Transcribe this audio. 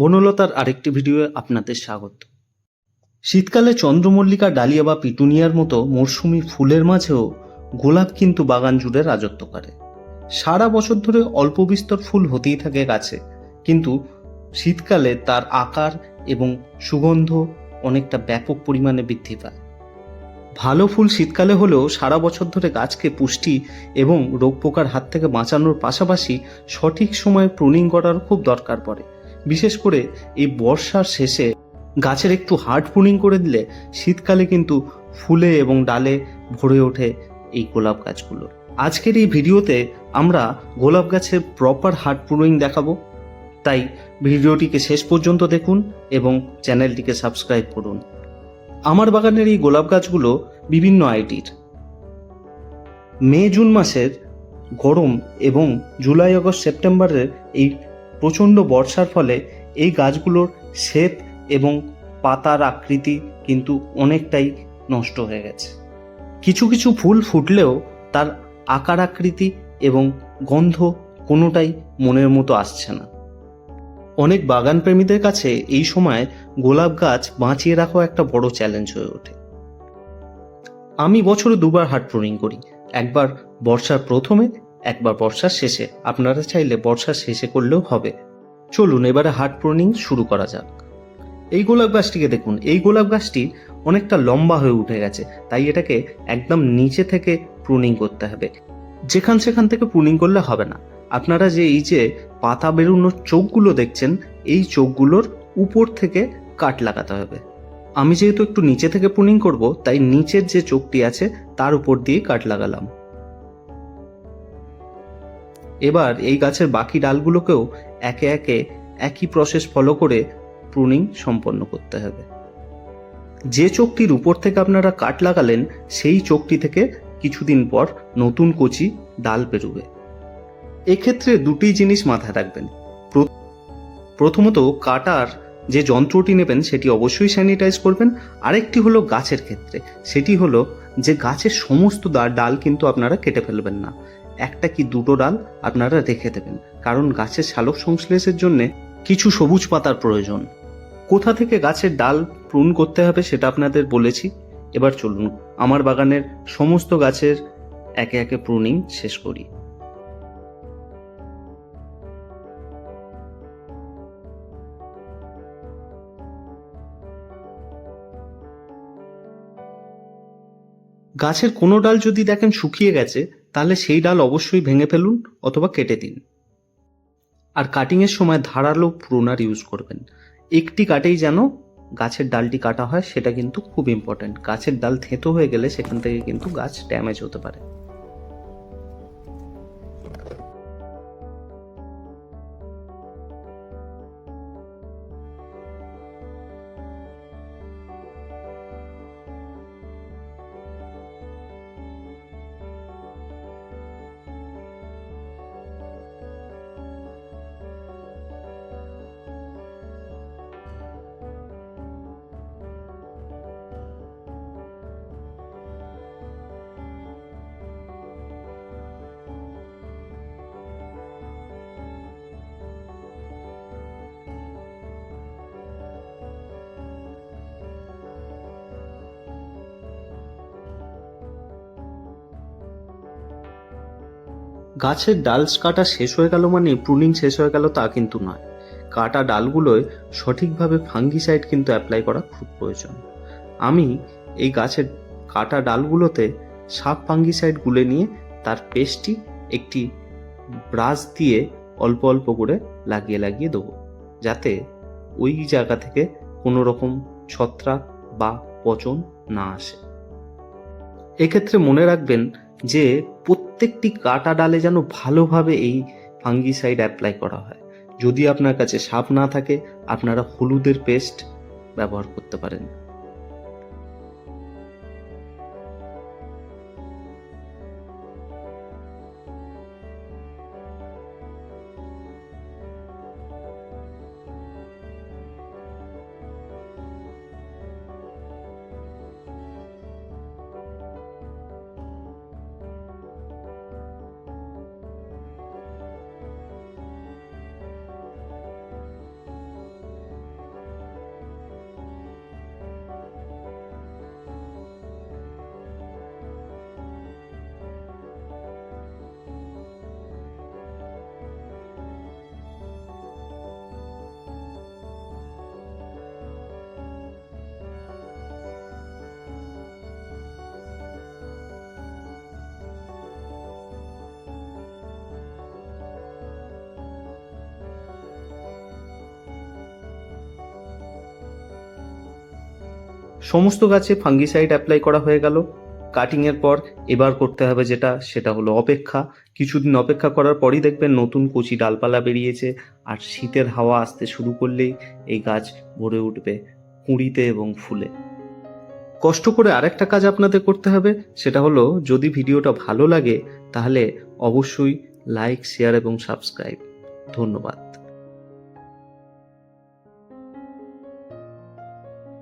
বনলতার আরেকটি ভিডিওয়ে আপনাদের স্বাগত। শীতকালে চন্দ্রমল্লিকা, ডালিয়া বা পিটুনিয়ার মতো মরশুমি ফুলের মাঝেও গোলাপ কিন্তু বাগান জুড়ে রাজত্ব করে। সারা বছর ধরে অল্প বিস্তর ফুল হতেই থাকে গাছে, কিন্তু শীতকালে তার আকার এবং সুগন্ধ অনেকটা ব্যাপক পরিমাণে বৃদ্ধি পায়। ভালো ফুল শীতকালে হলেও সারা বছর ধরে গাছকে পুষ্টি এবং রোগ পোকার হাত থেকে বাঁচানোর পাশাপাশি সঠিক সময়ে প্রুনিং করার খুব দরকার পড়ে। বিশেষ করে এই বর্ষার শেষে গাছের একটু হার্ড প্রুনিং করে দিলে শীতকালে কিন্তু ফুলে এবং ডালে ভরে ওঠে এই গোলাপ গাছগুলো। আজকের এই ভিডিওতে আমরা গোলাপ গাছের প্রপার হার্ড প্রুনিং দেখাবো। তাই ভিডিওটিকে শেষ পর্যন্ত দেখুন এবং চ্যানেলটিকে সাবস্ক্রাইব করুন। আমার বাগানের এই গোলাপ গাছগুলো বিভিন্ন আইডির। মে, জুন মাসের গরম এবং জুলাই আগস্ট সেপ্টেম্বরের এই প্রচণ্ড বর্ষার ফলে এই গাছগুলোর শেপ এবং পাতার আকৃতি কিন্তু অনেকটাই নষ্ট হয়ে গেছে। কিছু কিছু ফুল ফুটলেও তার আকার আকৃতি এবং গন্ধ কোনোটাই মনের মতো আসছে না। অনেক বাগান প্রেমীদের কাছে এই সময় গোলাপ গাছ বাঁচিয়ে রাখা একটা বড় চ্যালেঞ্জ হয়ে ওঠে। আমি বছরে দুবার হাট প্রুনিং করি। একবার বর্ষার প্রথমে একবার বর্ষার শেষে, আপনারা চাইলে বর্ষার শেষে করলেও হবে। চলুন এবারে হাট প্রুনিং শুরু করা যাক। এই গোলাপ গাছটিকে দেখুন, এই গোলাপ গাছটি অনেকটা লম্বা হয়ে উঠে গেছে, তাই এটাকে একদম নিচে থেকে প্রুনিং করতে হবে। যেখান সেখান থেকে প্রুনিং করলে হবে না। আপনারা যে এই যে পাতা বেরোনোর চোখগুলো দেখছেন, এই চোখগুলোর উপর থেকে কাট লাগাতে হবে। আমি যেহেতু একটু নিচে থেকে প্রুনিং করব, তাই নিচের যে চোখটি আছে, তার উপর দিয়ে কাট লাগালাম। এবার এই গাছের বাকি ডালগুলোকেও একে একে একই প্রসেস ফলো করে প্রুনিং সম্পন্ন করতে হবে। যে চোখটির উপর থেকে আপনারা কাট লাগালেন, সেই চোখটি থেকে কিছুদিন পর নতুন কচি ডাল বেরোবে। এক্ষেত্রে দুটি জিনিস মাথায় রাখবেন। প্রথমত কাটার যে যন্ত্রটি নেবেন, সেটি অবশ্যই স্যানিটাইজ করবেন। আরেকটি হলো গাছের ক্ষেত্রে, সেটি হলো যে গাছের সমস্ত ডাল কিন্তু আপনারা কেটে ফেলবেন না। একটা কি দুটো ডাল আপনারা রেখে দেবেন। কারণ গাছের শালক সংশ্লেষের জন্য কিছু সবুজ পাতার প্রয়োজন। কোথা থেকে গাছের ডাল প্রুন করতে হবে সেটা আপনাদের বলেছি। এবার চলুন, আমার বাগানের সমস্ত গাছের একে একে প্রুনিং শেষ করি। গাছের কোনো ডাল যদি দেখেন শুকিয়ে গেছে, তাহলে সেই ডাল অবশ্যই ভেঙে ফেলুন অথবা কেটে দিন। আর কাটিংয়ের সময় ধারালো প্রুনার ইউজ করবেন। একটি কাটেই যেন গাছের ডালটি কাটা হয়, সেটা কিন্তু খুব ইম্পর্ট্যান্ট গাছের ডাল থেঁতো হয়ে গেলে সেখান থেকে কিন্তু গাছ ড্যামেজ হতে পারে। গাছের ডাল কাটা শেষ হয়ে গেল মানে প্রুনিং শেষ হয়ে গেল তা কিন্তু নয়। কাটা ডালগুলোয় সঠিকভাবে ফাঙ্গিসাইড কিন্তু অ্যাপ্লাই করা খুব প্রয়োজন। আমি এই গাছের কাটা ডালগুলোতে সাপ ফাঙ্গিসাইড গুলে নিয়ে তার পেস্টটি একটি ব্রাশ দিয়ে অল্প অল্প করে লাগিয়ে লাগিয়ে দেবো। যাতে ওই জায়গা থেকে কোনো রকম ছত্রাক বা পচন না আসে। এক্ষেত্রে মনে রাখবেন যে প্রত্যেকটি কাটা ডালে যেন ভালোভাবে এই ফাঙ্গিসাইড অ্যাপ্লাই করা হয়। যদি আপনার কাছে সাপ না থাকে, আপনারা হলুদের পেস্ট ব্যবহার করতে পারেন। সমস্ত গাছে ফাঙ্গিসাইড অ্যাপ্লাই করা হয়ে গেল। কাটিংয়ের পর এবার করতে হবে যেটা, সেটা হলো অপেক্ষা। কিছুদিন অপেক্ষা করার পরই দেখবেন নতুন কচি ডালপালা বেরিয়েছে। আর শীতের হাওয়া আসতে শুরু করলেই এই গাছ ভরে উঠবে কুঁড়িতে এবং ফুলে। কষ্ট করে আরেকটা কাজ আপনাদের করতে হবে, সেটা হলো যদি ভিডিওটা ভালো লাগে, তাহলে অবশ্যই লাইক শেয়ার এবং সাবস্ক্রাইব ধন্যবাদ।